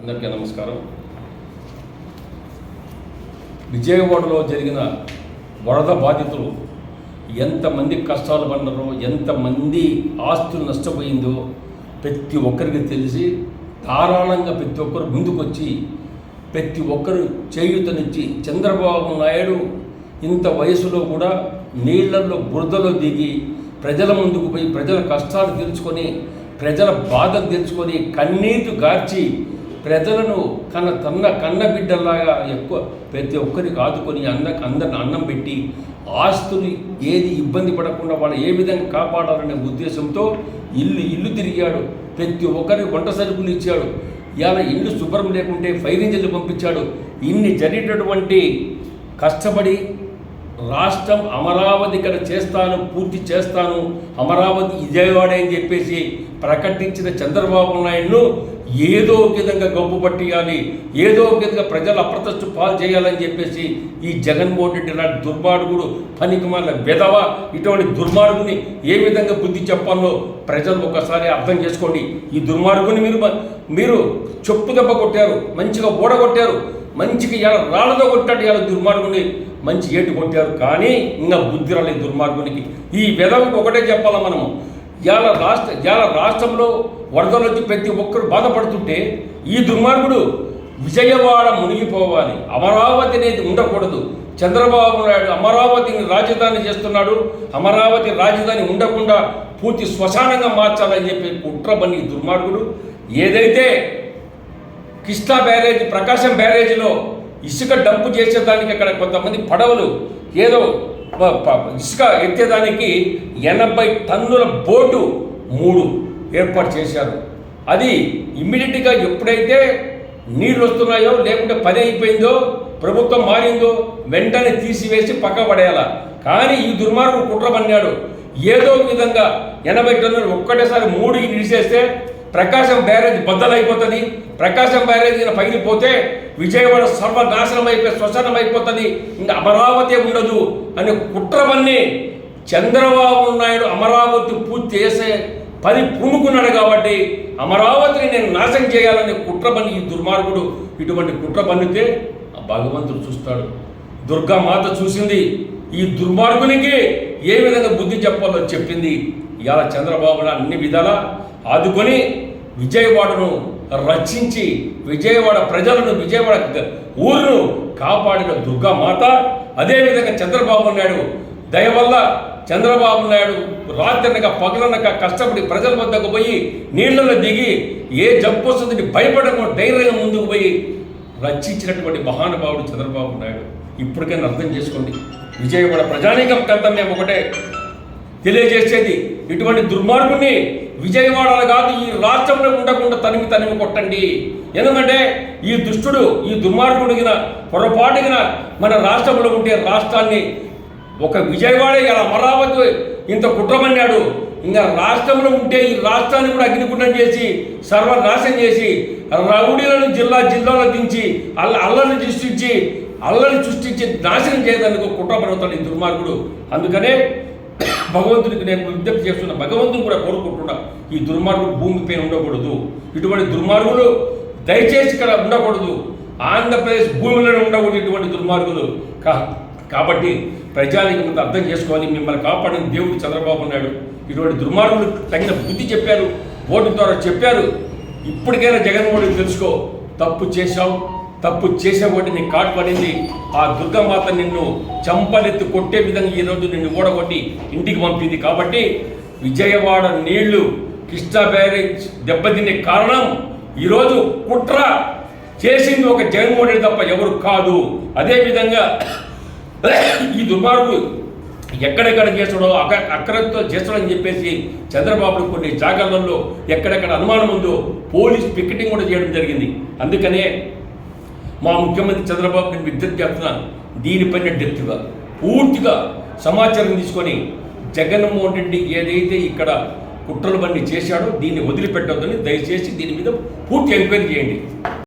అందరికీ నమస్కారం. విజయవాడలో జరిగిన వరద బాధితులు ఎంతమంది కష్టాలు పడినారో ఎంతమంది ఆస్తులు నష్టపోయిందో ప్రతి ఒక్కరికి తెలిసి ధారాళంగా ప్రతి ఒక్కరు ముందుకొచ్చి ప్రతి ఒక్కరు చేయూతనిచ్చి చంద్రబాబు నాయుడు ఇంత వయసులో కూడా నీళ్ళలో బురదలో దిగి ప్రజల ముందుకు పోయి ప్రజల కష్టాలు తెలుసుకొని ప్రజల బాధలు తెలుసుకొని కన్నీటి గార్చి ప్రజలను కన్న తన్న కన్న బిడ్డలాగా ఎక్కువ ప్రతి ఒక్కరికి ఆదుకొని అన్న అందరిని అన్నం పెట్టి ఆస్తులు ఏది ఇబ్బంది పడకుండా వాళ్ళు ఏ విధంగా కాపాడాలనే ఉద్దేశంతో ఇల్లు ఇల్లు తిరిగాడు. ప్రతి ఒక్కరికి వంట సరుకులు ఇచ్చాడు. ఇలా ఇల్లు శుభ్రం లేకుంటే ఫైర్ ఇంజన్లు పంపించాడు. ఇన్ని జరిగినటువంటి కష్టపడి రాష్ట్రం అమరావతి ఇక్కడ చేస్తాను పూర్తి చేస్తాను అమరావతి విజయవాడ అని చెప్పేసి ప్రకటించిన చంద్రబాబు నాయుడును ఏదో ఒక విధంగా గబ్బు పట్టియాలి ఏదో ఒక విధంగా ప్రజలు అప్రతస్తు పాలు చేయాలని చెప్పేసి ఈ జగన్మోహన్ రెడ్డి లాంటి దుర్మార్గుడు పనికిమాల విధవ ఇటువంటి దుర్మార్గుని ఏ విధంగా బుద్ధి చెప్పాలో ప్రజలు ఒకసారి అర్థం చేసుకోండి. ఈ దుర్మార్గుని మీరు మీరు చెప్పు దెబ్బ కొట్టారు మంచిగా ఓడగొట్టారు మంచిగా ఇలా రాళ్ళతో కొట్టాడు ఇలా దుర్మార్గుని మంచి ఏటు కొట్టారు కానీ ఇంకా బుద్ధి రాలేదు దుర్మార్గునికి. ఈ విధవకి ఒకటే చెప్పాలా మనము? ఇవాళ రాష్ట్ర ఇవాళ రాష్ట్రంలో వరదలు వచ్చి ప్రతి ఒక్కరు బాధపడుతుంటే ఈ దుర్మార్గుడు విజయవాడ మునిగిపోవాలి. అమరావతి అనేది ఉండకూడదు. చంద్రబాబు నాయుడు అమరావతిని రాజధాని చేస్తున్నాడు. అమరావతి రాజధాని ఉండకుండా పూర్తి శ్మశానంగా మార్చాలని చెప్పి కుట్రబని దుర్మార్గుడు. ఏదైతే కృష్ణా బ్యారేజ్ ప్రకాశం బ్యారేజీలో ఇసుక డంపు చేసేదానికి అక్కడ కొంతమంది పడవలు ఏదో ఇసుక ఎత్తేదానికి ఎనభై టన్నుల బోటు మూడు ఏర్పాటు చేశారు. అది ఇమ్మీడియట్గా ఎప్పుడైతే నీళ్ళు వస్తున్నాయో లేకుంటే పని అయిపోయిందో ప్రభుత్వం మారిందో వెంటనే తీసివేసి పక్క పడేయాల? కానీ ఈ దుర్మార్గుడు కుట్రమన్నాడు ఏదో విధంగా ఎనభై టన్నులు ఒక్కటేసారి మూడు నిలిచేస్తే ప్రకాశం బ్యారేజ్ బద్దలైపోతుంది. ప్రకాశం బ్యారేజ్ పగిలిపోతే విజయవాడ సర్వనాశనం అయిపోయి శ్మశానం అయిపోతుంది. ఇంకా అమరావతి ఉండదు అనే కుట్రవన్నీ చంద్రబాబు నాయుడు అమరావతి పూర్తి చేసే పని పూనుకున్నాడు కాబట్టి అమరావతిని నేను నాశనం చేయాలని కుట్ర పని ఈ దుర్మార్గుడు ఇటువంటి కుట్ర పన్నితే ఆ భగవంతుడు చూస్తాడు. దుర్గా మాత చూసింది ఈ దుర్మార్గునికి ఏ విధంగా బుద్ధి చెప్పాలో చెప్పింది. ఇవాళ చంద్రబాబును అన్ని విధాలా ఆదుకొని విజయవాడను రక్షించి విజయవాడ ప్రజలను విజయవాడ ఊరును కాపాడిన దుర్గా మాత అదేవిధంగా చంద్రబాబు నాయుడు దయవల్ల చంద్రబాబు నాయుడు రాత్రనక పగలనక కష్టపడి ప్రజల వద్దకు పోయి నీళ్ళలో దిగి ఏ జబ్బు వస్తుందని భయపడకుండా ధైర్యంగా ముందుకు పోయి రచించినటువంటి మహానుభావుడు చంద్రబాబు నాయుడు. ఇప్పటికైనా అర్థం చేసుకోండి. విజయవాడ ప్రజానీకం కంతా మేము ఒకటే. తెలియజేసేది ఇటువంటి దుర్మార్గుని విజయవాడలో కాదు ఈ రాష్ట్రంలో ఉండకుండా తనిమి తనిమి కొట్టండి. ఎందుకంటే ఈ దుష్టుడు ఈ దుర్మార్గుడిగిన పొరపాటుగిన మన రాష్ట్రంలో ఉంటే రాష్ట్రాన్ని ఒక విజయవాడ ఇలా అమరావతి ఇంత కుట్రమన్నాడు. ఇంకా రాష్ట్రంలో ఉంటే ఈ రాష్ట్రాన్ని కూడా అగ్నిగుండం చేసి సర్వనాశం చేసి రౌడీలను జిల్లా జిల్లాలో దించి అల్ల అల్లరిని సృష్టించి అల్లరి సృష్టించి నాశనం చేయడానికి కుట్ర పడుతాడు ఈ దుర్మార్గుడు. అందుకనే భగవంతునికి నేను విజ్ఞప్తి చేస్తున్న భగవంతుని కూడా కోరుకుంటున్నా ఈ దుర్మార్గుడు భూమిపై ఉండకూడదు. ఇటువంటి దుర్మార్గులు దయచేసి ఇక్కడ ఉండకూడదు. ఆంధ్రప్రదేశ్ భూమిలోనే ఉండకూడదు ఇటువంటి దుర్మార్గులు. కా కాబట్టి ప్రజానికి ముందు అర్థం చేసుకోవాలి. మిమ్మల్ని కాపాడిన దేవుడు చంద్రబాబు నాయుడు. ఇటువంటి దుర్మార్గులు తగిన బుద్ధి చెప్పారు ఓటు ద్వారా చెప్పారు. ఇప్పటికైనా జగన్మోహన్ రెడ్డి తెలుసుకో తప్పు చేశావు తప్పు చేసేవాటి నీ కాటు పడింది. ఆ దుర్గమాత నిన్ను చంపలెత్తి కొట్టే విధంగా ఈరోజు నిన్ను ఓడగొట్టి ఇంటికి పంపింది. కాబట్టి విజయవాడ నీళ్ళు కృష్ణా బ్యారేజ్ దెబ్బతినే కారణం ఈరోజు కుట్ర చేసింది ఒక జగన్మోహన్ రెడ్డి తప్ప ఎవరు కాదు. అదేవిధంగా ఈ దుర్మార్గు ఎక్కడెక్కడ చేస్తాడో అక అక్కడతో చేస్తాడని చెప్పేసి చంద్రబాబు కొన్ని జాగాలలో ఎక్కడెక్కడ అనుమానం ఉందో పోలీస్ పికెటింగ్ కూడా చేయడం జరిగింది. అందుకనే మా ముఖ్యమంత్రి చంద్రబాబు నేను విజ్ఞప్తి చేస్తున్నాను. దీనిపైన డెప్త్గా పూర్తిగా సమాచారం తీసుకొని జగన్మోహన్ రెడ్డి ఏదైతే ఇక్కడ కుట్రలు బండి చేశాడో దీన్ని వదిలిపెట్టొద్దని దయచేసి దీని మీద పూర్తి ఎంక్వైరీ చేయండి.